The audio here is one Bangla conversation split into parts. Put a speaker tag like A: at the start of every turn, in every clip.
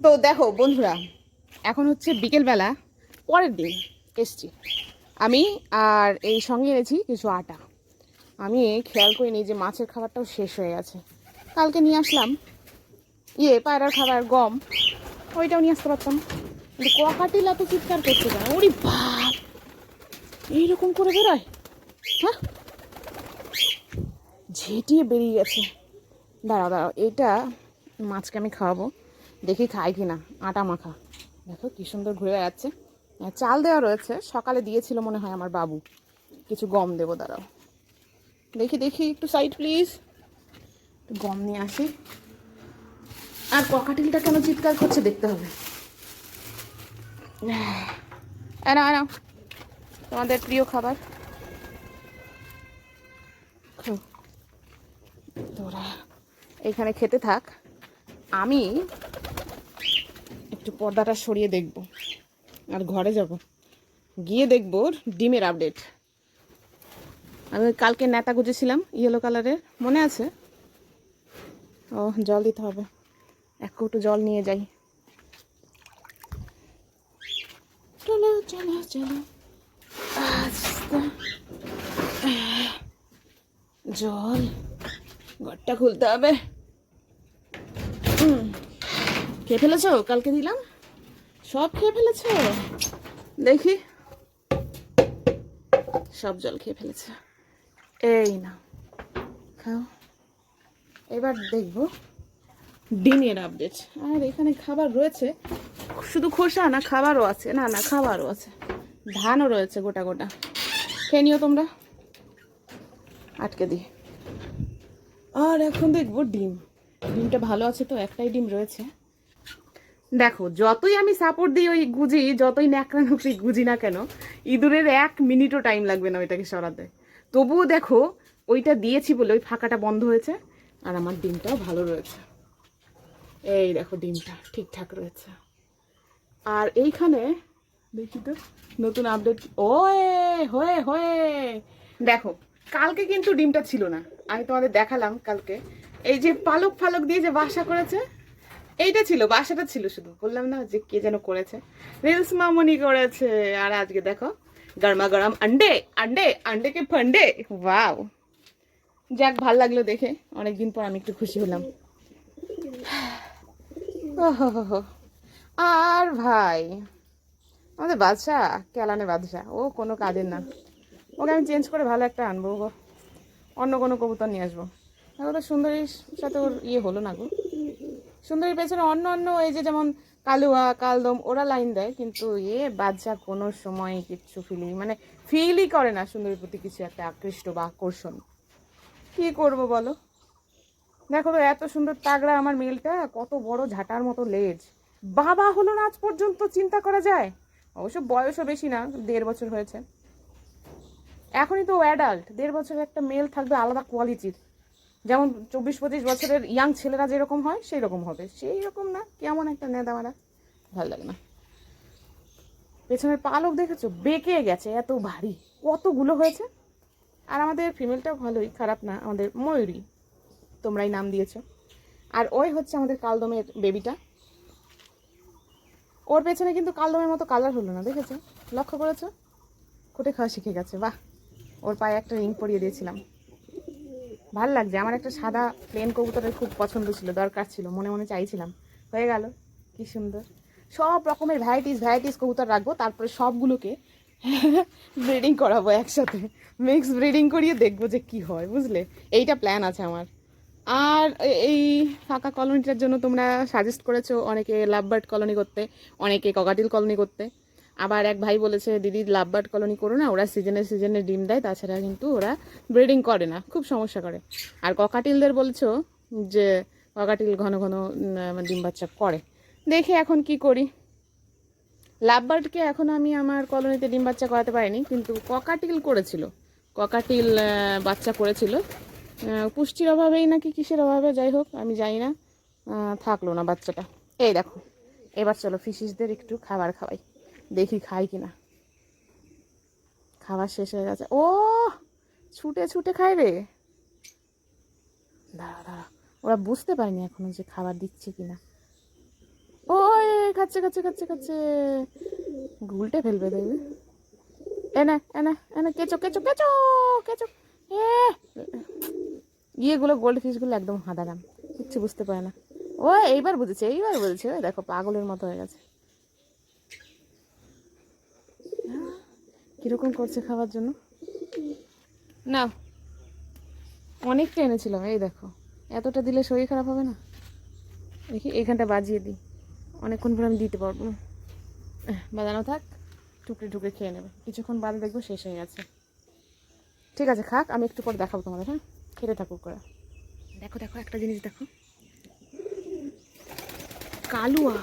A: তো দেখো, বন্ধুরা, এখন হচ্ছে বিকেলবেলা, পরের দিন এসছি। আমি আর এই সঙ্গে এনেছি কিছু আটা। আমি খেয়াল করিনি যে মাছের খাবারটাও শেষ হয়ে গেছে। কালকে নিয়ে আসলাম। ইয়ে পায়রার খাবার, গম, ওইটাও নিয়ে আসতে পারতাম। কিন্তু ককাটিল এত চিৎকার করতে কেন? ওরে বাপ! এইরকম করে বেরোয়? হ্যাঁ? ঝেঁটিয়ে বেরিয়ে গেছে। দাঁড়াও দাঁড়াও, এটা মাছকে আমি খাওয়াবো। দেখি খাই কি না আটা মাখা। দেখো কি সুন্দর ঘুরে আর চাল দেওয়া রয়েছে, সকালে দিয়েছিল মনে হয় আমার বাবু। কিছু গম দেবো, দাঁড়াও। দেখি দেখি, একটু সাইড প্লিজ একটু গম নিয়ে আসি। আর ককাটিলটা কেন চিৎকার করছে দেখতে হবে। এনাও এনাও তোমাদের প্রিয় খাবার। তোরা এখানে খেতে থাক। আমি একটু পর্দাটা সরিয়ে দেখব। আর ঘরে যাব। গিয়ে দেখব ডিমের আপডেট আমি কালকে নেতা গুজেছিলাম ইয়েলো কালারের মনে আছে? ও, জল দিতে হবে। এক কৌটো জল নিয়ে যাই। চলো চলো চলো। জল। ঘরটা খুলতে হবে। খেয়ে ফেলেছো? কালকে দিলাম। সব খেয়ে ফেলেছো? দেখি। সব জল খেয়ে ফেলেছে। এই না খাও। এবার দেখব। ডিমের আপডেট আর এখানে খাবার রয়েছে। শুধু খোসা না, খাবারও আছে। না না, খাবারও আছে। ধানও রয়েছে গোটা গোটা। খেয়ে নিও তোমরা। আটকে দিই। আর এখন দেখব ডিম। ডিমটা ভালো আছে তো? একটাই ডিম রয়েছে। দেখো, যতই আমি সাপোর্ট দিই ওই গুজি, যতই ন্যাকড়া নুকড়ি গুজি না কেন, ইঁদুরের এক মিনিটও টাইম লাগবে না ওইটাকে সরাতে। তবুও দেখো, ওইটা দিয়েছি বলে ওই ফাঁকাটা বন্ধ হয়েছে, আর আমার ডিমটাও ভালো রয়েছে। এই দেখো ডিমটা ঠিকঠাক রয়েছে। আর এইখানে দেখি তো, নতুন আপডেট ওয়ে, হয়ে হয়ে। দেখো, কালকে কিন্তু ডিমটা ছিল না। আমি তোমাদের দেখালাম কালকে। এই যে পালক ফালক দিয়ে যে বাসা করেছে এইটা ছিল বাসাটা ছিল শুধু। বললাম না যে কে যেন করেছে। রিলস মামনি করেছে। আর আজকে দেখো গরমা গরম আন্ডে আন্ডে আন্ডে কে ফান্ডে। ওয়াও যাক ভালো লাগল দেখে। অনেকদিন পর আমি একটু খুশি হলাম। আর ভাই আমাদের বাদশা কেলানে বাদশা। ও কোনো কাজের না। ওকে আমি চেঞ্জ করে ভালো একটা আনব গো। অন্য কোনো কবুতর নিয়ে আসব। তো সুন্দরীর সাথে ওর ইয়ে হলো না গো। সুন্দরীর পেছনে অন্য অন্য এই যে যেমন কালুয়া, কালদম, ওরা লাইন দেয়, কিন্তু এ বাচ্চা কোনো সময় কিচ্ছু ফিলিং মানে ফিলই করে না সুন্দরীর প্রতি কিছু একটা আকৃষ্ট বা আকর্ষণ। কি করব বলো? দেখো এত সুন্দর তাগড়া আমার মেলটা কত বড় ঝাঁটার মতো লেজ বাবা হলো না আজ পর্যন্ত চিন্তা করা যায়? অবশ্য বয়সও বেশি না, দেড় বছর হয়েছে। এখনই তো অ্যাডাল্ট দেড় বছরের একটা মেল থাকবে আলাদা কোয়ালিটির যেমন চব্বিশ পঁচিশ বছরের ইয়াং ছেলেরা যেরকম হয় সেই রকম হবে। সেই রকম না, কেমন একটা নেদা মারা ভালো লাগে না। পেছনের পালক দেখেছ? বেঁকে গেছে, এত ভারী। কতগুলো হয়েছে? আর আমাদের ফিমেলটাও ভালোই, খারাপ না, আমাদের ময়ূরী। তোমরাই নাম দিয়েছ। আর ওই হচ্ছে আমাদের কালদমের বেবিটা ওর পেছনে কিন্তু কালদমের মতো কালার হলো না, দেখেছ? লক্ষ্য করেছ? খুঁটে খাওয়া শিখে গেছে, বাহ! ওর পায়ে একটা রিং পরিয়ে দিয়েছিলাম। ভালো লাগছে। আমার একটা সাদা প্লেন কবুতরের খুব পছন্দ ছিল, দরকার ছিল, মনে মনে চাইছিলাম। হয়ে গেল, কি সুন্দর। সব রকমের ভ্যারাইটিস ভ্যারাইটিস কবুতর রাখব, তারপরে সবগুলোকে ব্রিডিং করাবো একসাথে। মিক্স ব্রিডিং করিয়ে দেখব যে কি হয়, বুঝলে? এইটা প্ল্যান আছে আমার। আর এই ফাঁকা কলোনিটার জন্য তোমরা সাজেস্ট করেছ, অনেকে লাভবার্ড কলোনি করতে, অনেকে ককাটিল কলোনি করতে। আবার এক ভাই বলেছে, দিদি লাভবার্ড কলোনি করো না, ওরা সিজনে সিজনে ডিম দেয়, তাছাড়া কিন্তু ওরা ব্রিডিং করে না, খুব সমস্যা করে। আর ককাটিলদের বলছো যে, ককাটিল ঘন ঘন ডিম বাচ্চা করে। দেখি এখন কি করি। লাভবার্ডকে এখন আমি আমার কলোনিতে ডিম বাচ্চা করাতে পারিনি, কিন্তু ককাটিল করেছিল। ককাটিল বাচ্চা করেছিল। পুষ্টির অভাবেই নাকি কিসের অভাবে, যাই হোক, আমি জানি না। থাকল না বাচ্চাটা। এই দেখো, এবার চলো ফিশিসদের একটু খাবার খাওয়াই। দেখি খাই কিনা। খাবার শেষ হয়ে গেছে। ও, ছুটে ছুটে খায় রে। দাঁড়া দাঁড়া। ওরা বুঝতে পারেনি এখনও যে খাবার দিচ্ছে কিনা। ওই, খাচ্ছে খাচ্ছে খাচ্ছে খাচ্ছে। গুলটে ফেলবে দেখবি। এনে এনে এনে কেচো কেচো কেচো কেচো। এ ইয়েগুলো গোল্ড ফিশগুলো একদম হাঁদারাম। কিচ্ছু বুঝতে পারে না। ও, এইবার বুঝেছে এইবার বুঝেছে। ওই দেখো, পাগলের মতো হয়ে গেছে। কীরকম করছে খাওয়ার জন্য? না। অনেকটা এনেছিলাম, এই দেখো। এতটা দিলে শরীর খারাপ হবে না? দেখি, এখানটা বাজিয়ে দিই। অনেকক্ষণ পরে আমি দিতে পারব। না বাজানো থাক, টুকরে টুকরে খেয়ে নেবে। কিছুক্ষণ বাদে দেখব শেষ হয়ে গেছে। ঠিক আছে, খাক, আমি একটু পরে দেখাবো তোমাদের হ্যাঁ? খেতে থাকুক করে দেখো দেখো, একটা জিনিস দেখো। কালুয়া।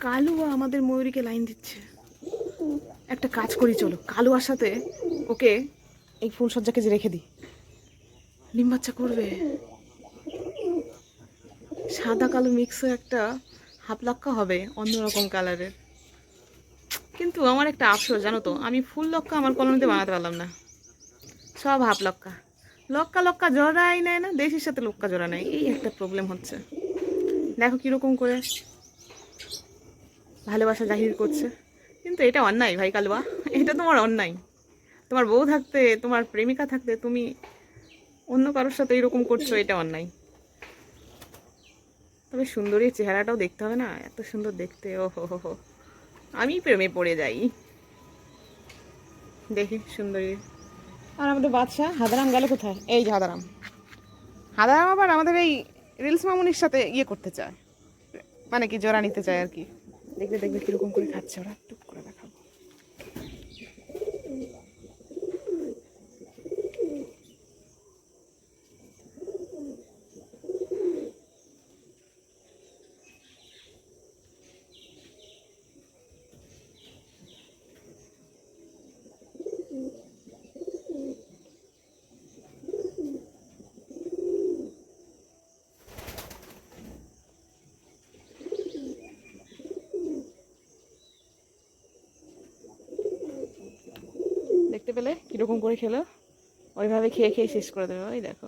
A: কালুয়া আমাদের ময়ূরীকে লাইন দিচ্ছে। একটা কাজ করি, চলো। কালুয়ার সাথে ওকে এই ফুলসজ্জাকে যে রেখে দিই। ডিম বাচ্চা করবে। সাদা কালো মিক্স হয়ে একটা হাফ লক্কা হবে অন্যরকম কালারের। কিন্তু আমার একটা আফসোস, জানো তো, আমি ফুল লক্কা আমার কলোনিতে বানাতে পারলাম না। সব হাফ লক্কা লক্কা লক্কা জোড়াই নেয় না, দেশের সাথে লক্কা জোড়া নেয়, এই একটা প্রবলেম হচ্ছে। দেখো কীরকম করে ভালোবাসা জাহির করছে। কিন্তু এটা অন্যায়, ভাই কালুয়া। এটা তোমার অন্যায়। তোমার বউ থাকতে, তোমার প্রেমিকা থাকতে তুমি অন্য কারোর সাথে এরকম করছ, এটা অন্যায়। তবে সুন্দরী চেহারাটাও দেখতে হবে না, এত সুন্দর দেখতে ও হো হো। আমি প্রেমে পড়ে যাই। দেখি সুন্দরী। আর আমাদের বাদশাহ, হাদারাম গেল কোথায়? এই যে হাদারাম। হাদারাম আবার আমাদের এই রিলস মামুনির সাথে ইয়ে করতে চায়। মানে কি জোড়া নিতে চায় আর কি। দেখবে দেখবে কীরকম করে খাচ্ছে ওরা। টুক করে দেখাবো পেলে কীরকম করে খেলো? ওইভাবে খেয়ে খেয়ে শেষ করে দেবে। ওই দেখো।